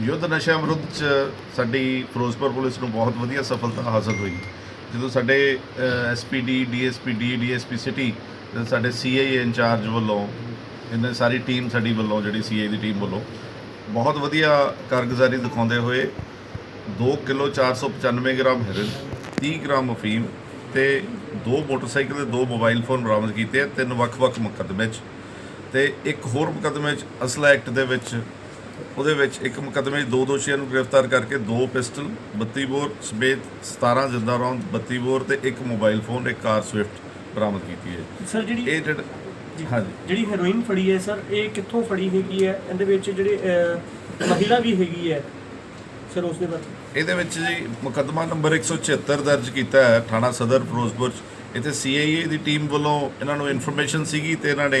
ਯੁੱਧ ਨਸ਼ਾ ਵਿਰੁੱਧ ਚ ਸਾਡੀ ਫਿਰੋਜ਼ਪੁਰ ਪੁਲਿਸ ਨੂੰ ਬਹੁਤ ਵਧੀਆ ਸਫਲਤਾ ਹਾਸਲ ਹੋਈ। ਜਦੋਂ ਸਾਡੇ ਐਸਪੀਡੀ ਡੀਐਸਪੀ ਡੀਐਸਪੀ ਸਿਟੀ ਤੇ ਸਾਡੇ ਸੀਆਈ ਇੰਚਾਰਜ ਵੱਲੋਂ, ਇਹਨਾਂ ਸਾਰੀ ਟੀਮ ਸਾਡੀ ਵੱਲੋਂ, ਜਿਹੜੀ ਸੀਆਈ ਦੀ ਟੀਮ ਵੱਲੋਂ ਬਹੁਤ ਵਧੀਆ ਕਾਰਗੁਜ਼ਾਰੀ ਦਿਖਾਉਂਦੇ ਹੋਏ 2 ਕਿਲੋ 495 ਗ੍ਰਾਮ ਹੈਰੋਇਨ 30 ਗ੍ਰਾਮ ਅਫੀਮ ਤੇ ਦੋ ਮੋਟਰਸਾਈਕਲ ਤੇ ਦੋ ਮੋਬਾਈਲ ਫੋਨ ਬਰਾਮਦ ਕੀਤੇ ਤਿੰਨ ਵੱਖ-ਵੱਖ ਮੁਕੱਦਮੇ 'ਚ। ਤੇ ਇੱਕ ਹੋਰ ਮੁਕੱਦਮੇ 'ਚ ਅਸਲਾ ਐਕਟ ਦੇ ਵਿੱਚ ਉਹਦੇ ਵਿੱਚ ਇੱਕ ਮੁਕੱਦਮੇ 'ਚ ਦੋ ਦੋਸ਼ੀਆਂ ਨੂੰ ਗ੍ਰਿਫਤਾਰ ਕਰਕੇ ਦੋ ਪਿਸਟਲ 32 ਬੋਰ ਸਮੇਤ 17 ਜਿੰਦਾ ਰੌਂਦ 32 ਬੋਰ ਤੇ ਇੱਕ ਮੋਬਾਈਲ ਫੋਨ ਇੱਕ ਕਾਰ ਸਵਿਫਟ ਬਰਾਮਦ ਕੀਤੀ ਹੈ। ਸਰ ਜਿਹੜੀ ਇਹ ਜਿਹੜਾ ਹਾਂਜੀ। ਜਿਹੜੀ ਹੈਰੋਇਨ ਫੜੀ ਹੈ ਸਰ ਇਹ ਕਿੱਥੋਂ ਫੜੀ ਹੈਗੀ ਹੈ? ਇਹਦੇ ਵਿੱਚ ਜਿਹੜੇ ਮਹਿਲਾ ਵੀ ਹੈਗੀ ਹੈ ਸਰ ਉਸ ਦੇ ਬਾਰੇ। ਇਹਦੇ ਵਿੱਚ ਜੀ ਮੁਕੱਦਮਾ ਨੰਬਰ 176 ਦਰਜ ਕੀਤਾ ਹੈ ਥਾਣਾ ਸਦਰ ਫਿਰੋਜ਼ਪੁਰ ਇੱਥੇ ਸੀਆਈਏ ਦੀ ਟੀਮ ਵੱਲੋਂ ਇਹਨਾਂ ਨੂੰ ਇਨਫੋਰਮੇਸ਼ਨ ਸੀਗੀ ਤੇ ਇਹਨਾਂ ਨੇ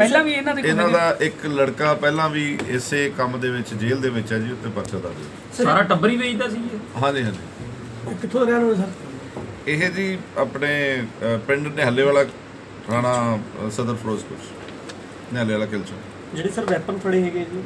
ਪਹਿਲਾਂ ਵੀ ਇਹਨਾਂ ਦੇ ਇਹਨਾਂ ਦਾ ਇੱਕ ਲੜਕਾ ਪਹਿਲਾਂ ਵੀ ਇਸੇ ਕੰਮ ਦੇ ਵਿੱਚ ਜੇਲ੍ਹ ਦੇ ਵਿੱਚ ਹੈ ਜੀ ਉੱਤੇ ਪਰਚਾ ਦਰਜ। ਸਾਰਾ ਟੱਬਰ ਹੀ ਵੇਚਦਾ ਸੀ ਇਹ? ਹਾਂਜੀ ਹਾਂਜੀ। ਕਿੱਥੋਂ ਰਹਿਣ ਵਾਲਾ ਸਰ? ਇਹ ਜੀ ਆਪਣੇ ਪਿੰਡ ਨਿਹੱਲੇ ਵਾਲਾ ਥਾਣਾ ਸਦਰ ਫਿਰੋਜ਼ਪੁਰ ਨਿਹੱਲੇ ਵਾਲਾ ਕਿਲਚਾ ਜਿਹੜੇ ਸਰ ਵੈਪਨ ਫੜੇ ਹੈਗੇ ਜੀ।